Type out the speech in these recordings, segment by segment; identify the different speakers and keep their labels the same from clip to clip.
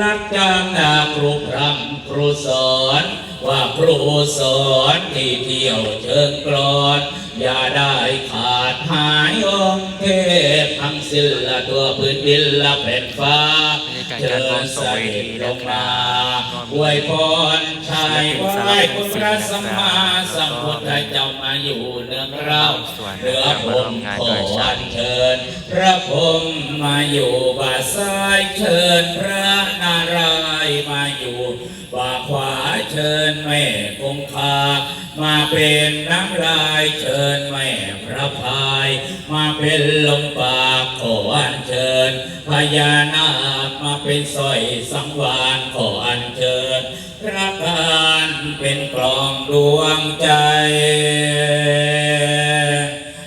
Speaker 1: รักจำนาครูพรำครูสอน ว่าครูสอนที่เที่ยวเชิงกรอนอย่าได้ขาดหายองเทพทั้งสิ้นละตัวพื้นดินละแผ่นฟ้า
Speaker 2: บรรกาศ
Speaker 1: เชิ
Speaker 2: การ
Speaker 1: ญ
Speaker 2: ส่
Speaker 1: เส
Speaker 2: งเว
Speaker 1: ด็
Speaker 2: ทีนะครั
Speaker 1: มา
Speaker 2: บ
Speaker 1: อวยพรชายไหว้คุณพระสัมมาสัมพุทธเจ้ามาอยู่เนืองเราเหนือพรมขออัญเชิญ พระพรมมาอยู่บาซ้ายเชิญพระนารายณ์มาอยู่บาขวาเชิญแม่คงคา มาเป็นน้ำลายเชิญแม่พระพาย มาเป็นลมปากขออัญเชิญพญานาคมา เป็นสร้อยสังวานขออัญเชิญพระการเป็นกลองดวงใจ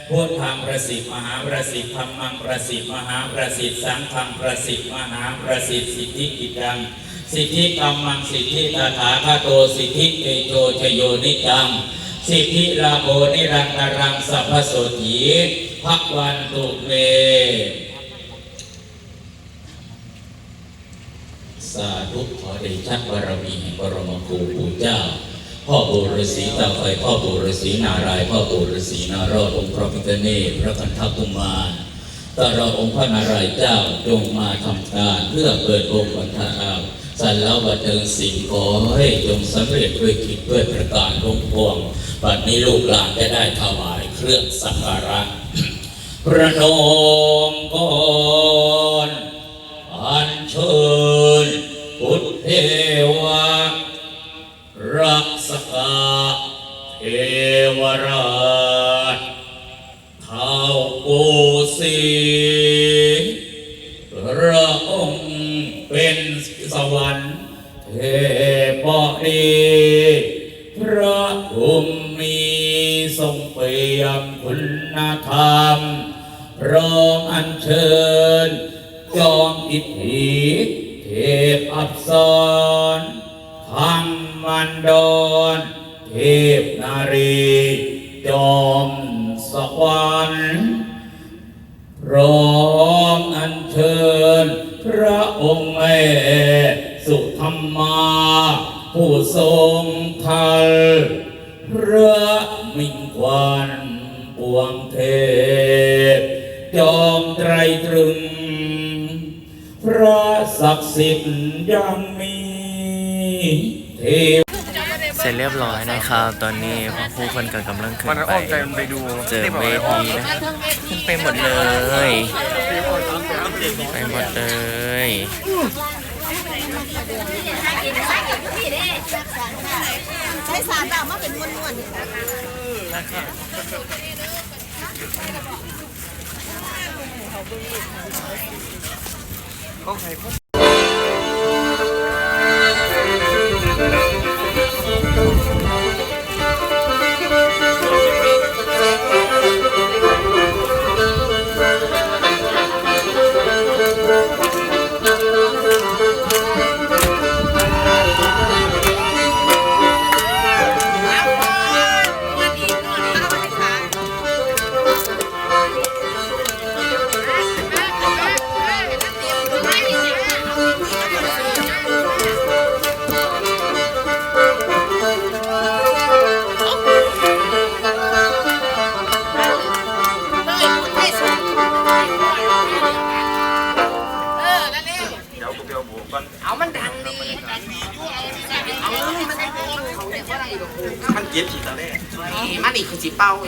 Speaker 1: พุทธังประสิทธิ์มหาประสิทธิ์ธรรมังประสิทธิ์มหาประสิทธิ์สังฆังประสิทธิ์มหาประสิทธิ์สิทธิกิจังสิทธิกรรมังสิทธิตถาคตโตสิทธิเตโชชโยนิจังสิทธิลาโภนิรันตรังสัพพโสถีพักวันตุเมาธุขอเดชะบารมีแห่งบรมครูปู่เจ้า พ่อปู่ฤาษีตาไฟพ่อปู่ฤาษีนารายพ่อปู่ฤาษีนารอดองค์พระพิฆเนศพระคันธกุมารตลอดองค์พระนารายเจ้าจงมาทำการเพื่อเปิดองค์บรรทาเอาสันแล้วบันเทิงสิ่งขอให้จงสำเร็จด้วยกิจด้วยประการลงพวงบัดนี้ลูกหลานจะได้ถวายเครื่องสักการะประนมก่ รักษกาเทวราชเท้าปูสีพระองค์เป็นสวรรค์เทพดีพระองค์มีทรงเปี่ยมคุณธรรมรอมอัญเชิญจอมอิทธิเทพอับสร ธรรมมันดอนเทพนารีจอมสวรรค์พร้อมอัญเชิญ พระองค์แม่สุธรรมา ผู้ทรงทัลพระมิ่งควันปวงเทพ จอมไตรตรึง พระศักดิ์สิทธิ์ยังมี เทว
Speaker 2: เสร็จเรียบร้อยนะครับ ตอนนี้ผู้คนก็กำลังขึ้น
Speaker 3: มัน
Speaker 2: ไป
Speaker 3: อ้อมใจไปดู
Speaker 2: เจอเวทีนะขึ้นไปหมดเลย ไปหมดเลย
Speaker 4: ใช้สารแบบมาเป็นมวนๆ
Speaker 3: เดี๋ กูเดียวบวกกัน
Speaker 4: เอามันดังดีเอาเลยมันดังดีเขาเรียกว่าอะไรหรอก
Speaker 3: มันเก็บขีดตะเล่
Speaker 4: มันอีกคือจีเป้าอีก